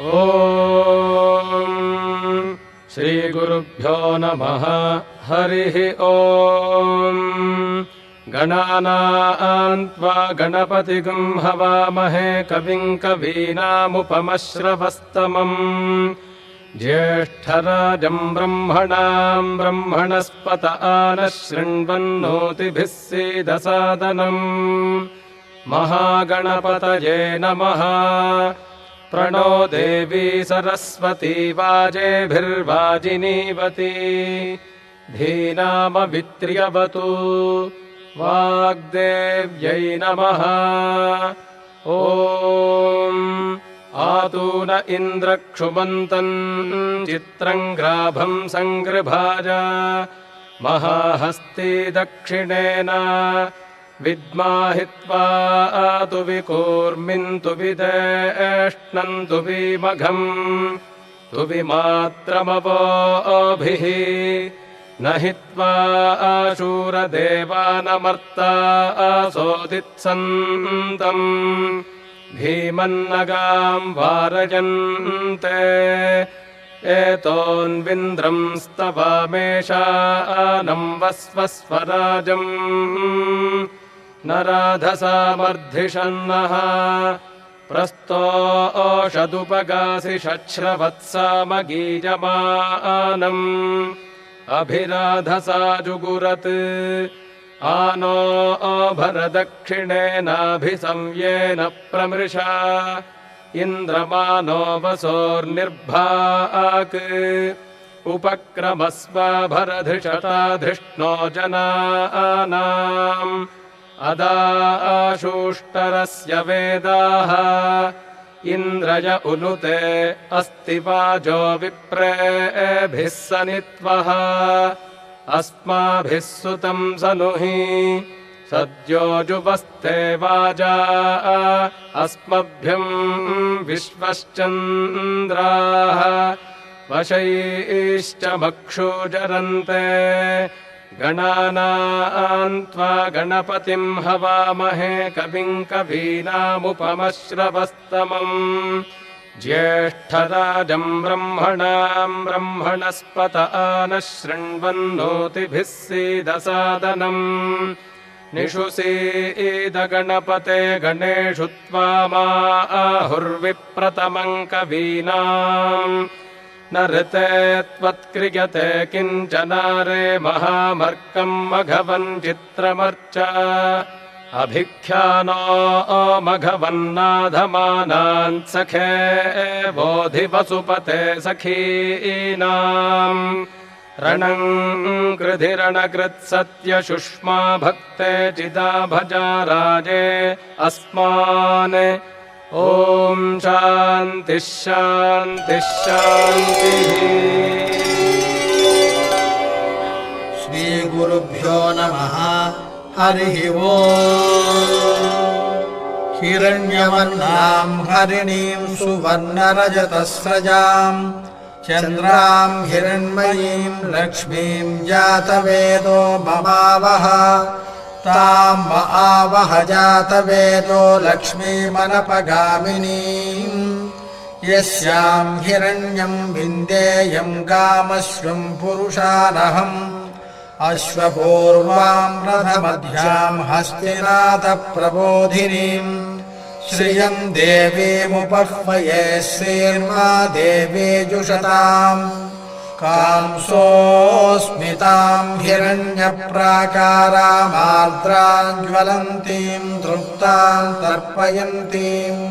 ॐ श्रीगुरुभ्यो नमः। हरिः ॐ। गणानान्त्वा गणपतिगुम् हवामहे कविम् कवीनामुपमश्रवस्तमम्। ज्येष्ठराजम् ब्रह्मणाम् ब्रह्मणस्पत आनः शृण्वन्नोतिभिः सीदसादनम्। महागणपतये नमः प्रणो देवी सरस्वती वाजेभिर्वाजिनीवती। धीनामवित्र्यवतु। वाग्देव्यै नमः। ॐ आतून इन्द्रक्षुमन्तम् चित्रम् ग्राभम् सङ्गृभाज। महाहस्ती दक्षिणेन विद्माहित्वा तु विकूर्मिन्तु विदेष्णन्तु विमघम्। तु विमात्रमवोभिः। न हित्वा आशूरदेवानमर्ता आसोदित्सन्तम्। भीमन्नगाम् वारयन्ते। एतोन्विन्द्रम् स्तवामेषानम् वस्वस्वराजम् न राधसामर्धिषन्नः प्रस्तोषदुपगासि शच्छ्रवत्सामगीजमानम् अभिराधसा जुगुरत् आनो भरदक्षिणेनाभिसंयेन प्रमृषा। इन्द्रमानो वसोर्निर्भाक्। उपक्रमस्वाभरधिषटाधिष्णो जनानाम् अदाशूष्टरस्य वेदाः। इन्द्रय उनुते अस्ति वाजो विप्रेभिः सनित्वः। अस्माभिः सुतम् सनुहि सद्योजुपस्थे वाजा। अस्मभ्यम् विश्वश्चन्द्राः। वशैश्च गणानान्त्वा गणपतिम् हवामहे कविम् कवीनामुपमश्रवस्तमम्। ज्येष्ठराजम् ब्रह्मणाम् ब्रह्मणस्पत आनः शृण्वन्नोतिभिः सीदसादनम् निषुसीदगणपते गणेषु त्वा आहुर्विप्रतमम् कवीनाम् न ऋते त्वत्क्रियते किञ्चनारे महामर्कम् मघवन् चित्रमर्च। अभिख्यानो मघवन्नाधमानान् सखे बोधिवसुपते सखीनाम्। रणम् कृधिरणकृत्सत्यशुष्मा भक्ते चिदा भजा राजे अस्मान् ॐ शान्तिः श्रीगुरुभ्यो नमः हरिः वो हिरण्यवर्णाम् हरिणीम् सुवर्णरजतस्रजाम्। चन्द्राम् हिरण्मयीम् लक्ष्मीम् जातवेदो ममावह ताम् म आवह जातवेदो लक्ष्मीमनपगामिनीम् यस्याम् हिरण्यम् विन्देयम् कामश्वम् पुरुषानहम् अश्वपूर्वाम् रथमध्याम् हस्तिनाथप्रबोधिनीम्। श्रियम् देवीमुपह्वये श्रीर्मा देवी जुषताम् कांसोऽस्मिताम् हिरण्यप्राकारामार्द्राम् ज्वलन्तीम् तृप्ताम् तर्पयन्तीम्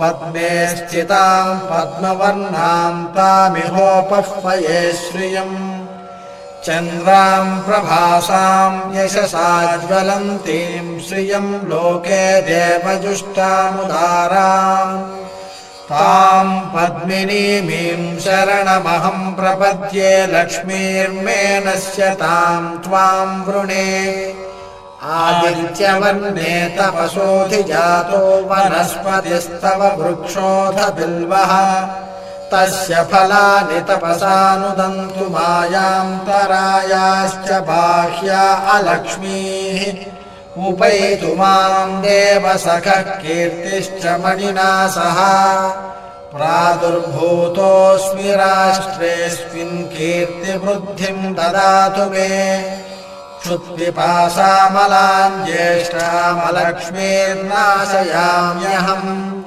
पद्मे स्थिताम् पद्मवर्णाम् तामिहोपह्वये श्रियम्। चन्द्राम् प्रभासाम् यशसा ज्वलन्तीम् श्रियम्। लोके देवजुष्टामुदाराम् ताम् पद्मिनीमीम् शरणमहम् प्रपद्ये लक्ष्मीर्मेनस्य ताम् त्वाम् वृणे। आदित्यवर्णे तपसोऽधिजातो वनस्पतिस्तव वृक्षोऽथ बिल्वः। तस्य फलानि तपसानुदन्तु मायान्तरायाश्च बाह्या अलक्ष्मीः उपैतु माम् देवसखः कीर्तिश्च मणिना सह। प्रादुर्भूतोऽस्मि राष्ट्रेऽस्मिन् कीर्तिवृद्धिम् ददातु मे। क्षुत्पिपासामलाम् ज्येष्ठामलक्ष्मीर्नाशयाम्यहम्।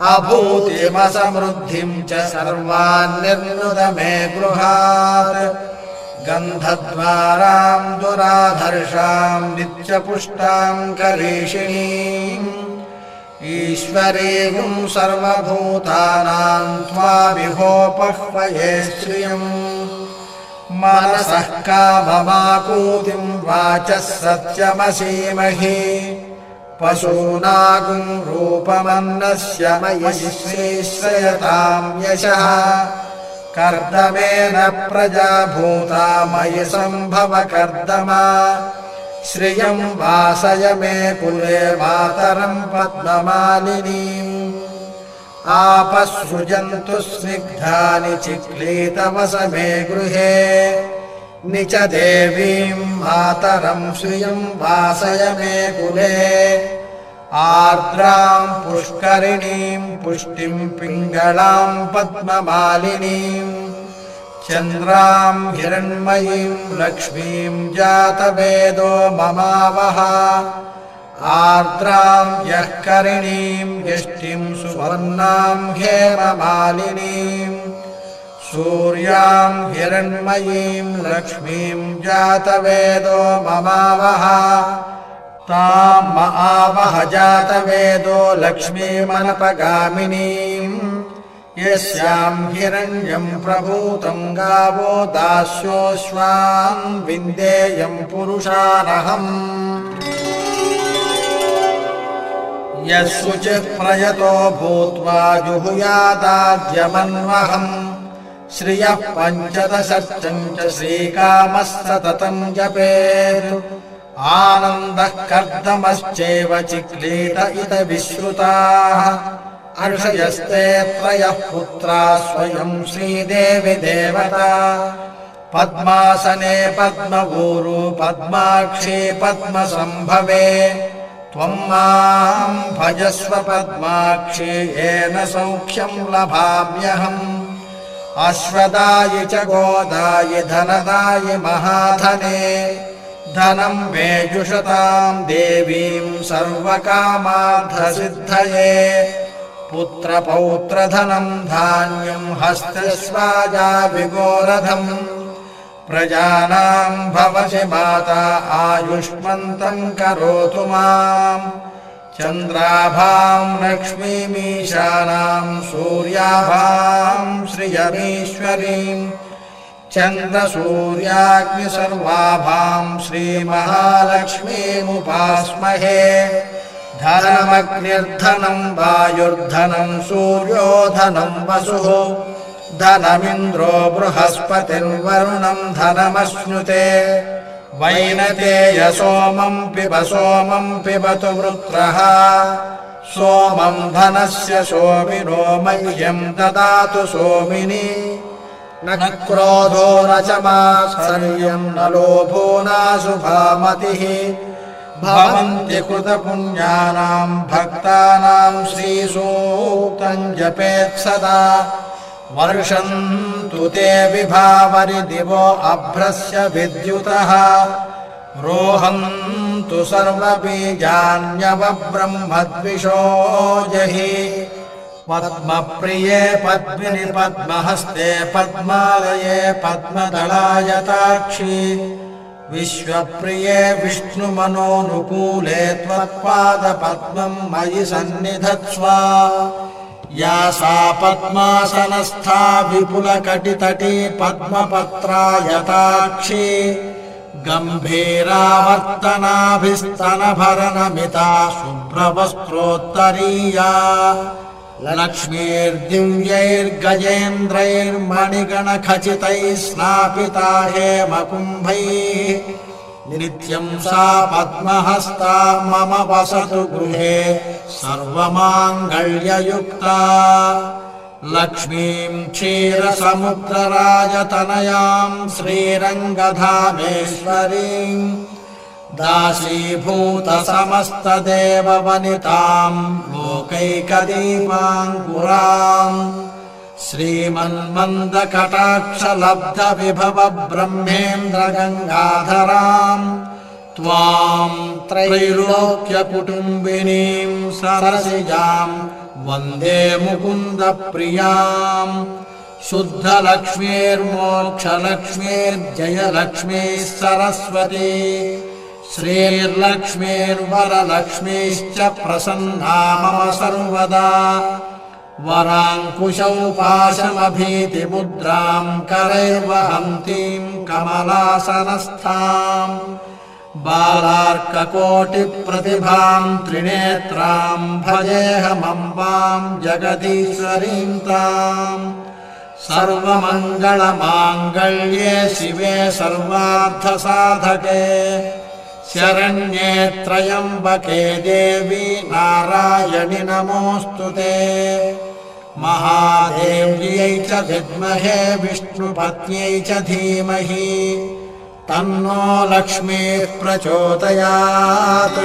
अभूतिमसमृद्धिम् च सर्वान् निर्नुद मे गृहात् गन्धद्वाराम् दुराधर्षाम् नित्यपुष्टाम् करीषिणीम् ईश्वरीम् सर्वभूतानाम् त्वाभिहोपह्वये श्रियम् मनसः काममाकूतिम् वाचः सत्यमसीमहि पशूनागुम् रूपमन्नस्य मयि श्रीश्रयताम् यशः कर्दमेन प्रजा भूता मयि सम्भव कर्दमा श्रियम् वासय मे कुले मातरम् पद्ममालिनीम् आपसृजन्तु स्निग्धानि चिक्लीतवस मे गृहे निच देवीम् मातरम् श्रियम् वासय मे कुले आर्द्राम् पुष्करिणीम् पुष्टिम् पिङ्गळाम् पद्ममालिनीम् चन्द्राम् हिरण्मयीम् लक्ष्मीम् जातवेदो ममावह आर्द्राम् यः करिणीम् यष्टिम् सुवर्णाम् हेममालिनीम् सूर्याम् हिरण्मयीम् लक्ष्मीम् जातवेदो ममावह ताम् आवह जातवेदो लक्ष्मीमनपगामिनीम्। यस्याम् हिरण्यम् प्रभूतम् गावो दास्योऽश्वान् विन्देयम् पुरुषारहम् यः शुचिः प्रयतो भूत्वा जुहुयादाद्यमन्वहम्। श्रियः पञ्चदशर्चम् च श्रीकामः सततम् जपेत् आनन्दः कर्दमश्चैव चिक्लीत इत विश्रुताः अर्षयस्ते त्रयः पुत्रा स्वयम् श्रीदेवि देवता पद्मासने पद्मगुरु पद्माक्षी पद्मसम्भवे त्वम् माम् भजस्व पद्माक्षी येन सौख्यम् लभाम्यहम् अश्वदायि च गोदायि धनदायि महाधने धनम् वेजुषताम् देवीम् सर्वकामार्थसिद्धये। पुत्रपौत्रधनम् धान्यम् हस्तस्वाजा विगोरधम् प्रजानाम् भवसि माता आयुष्मन्तम् करोतु माम्। चन्द्राभाम् लक्ष्मीमीशानाम् सूर्याभाम् श्रियमीश्वरीम् चन्द्रसूर्याग्निसर्वाभाम् श्रीमहालक्ष्मीमुपास्महे धनमग्निर्धनम् वायुर्धनम् सूर्यो धनम् वसुः धनमिन्द्रो बृहस्पतिर्वरुणम् धनमश्नुते वैनतेय सोमम् पिब सोमम् पिबतु वृत्रः सोमम् धनस्य सोमिनो मह्यम् ददातु सोमिनि न क्रोधो न च मात्सर्यम् न लोभो नाशुभामतिः। भवन्ति कृतपुण्यानाम् भक्तानाम् श्रीसूक्तम् जपेत् सदा। वर्षन्तु ते विभावरि दिवो अभ्रस्य विद्युतः। रोहन्तु सर्वबीजान्यवब्रह्मद्विषो जहि पद्मप्रिये पद्मिनि पद्महस्ते पद्मालये पद्मदलायताक्षि विश्वप्रिये विष्णुमनोनुकूले त्वत्पादपद्मम् मयि सन्निधत्स्व या सा पद्मासनस्था विपुलकटितटी पद्मपत्रायताक्षी गम्भीरावर्तनाभिस्तनभरणमिता शुभ्रवस्त्रोत्तरीया लक्ष्मीर्दिव्यैर्गजेन्द्रैर्मणिगणखचितैः स्नापिता हेमकुम्भैः नित्यम् सा पद्महस्ता मम वसतु गृहे सर्वमाङ्गल्ययुक्ता लक्ष्मीम् क्षीरसमुद्रराजतनयाम् श्रीरङ्गधामेश्वरीम् दासीभूतसमस्तदेववनिताम् लोकैकदीपाङ्कुराम् श्रीमन्मन्दकटाक्षलब्धविभव ब्रह्मेन्द्रगङ्गाधराम् त्वाम् त्रैलोक्यकुटुम्बिनीम् सरसिजाम् वन्दे मुकुन्दप्रियाम् शुद्धलक्ष्मीर्मोक्षलक्ष्मीर्जयलक्ष्मीः सरस्वती श्रीर्लक्ष्मीर्वरलक्ष्मीश्च प्रसन्ना मम सर्वदा वराङ्कुशौ पाशमभीतिमुद्राम् करैर्वहन्तीम् कमलासनस्थाम् बालार्ककोटिप्रतिभाम् त्रिनेत्राम् भजेऽहमम्बाम् जगदीश्वरीम् ताम् सर्वमङ्गलमाङ्गल्ये शिवे सर्वार्थसाधके शरण्ये त्र्यम्बके देवी नारायणि नमोऽस्तु ते महादेव्यै च विद्महे विष्णुपत्न्यै च धीमहि तन्नो लक्ष्मीः प्रचोदयात्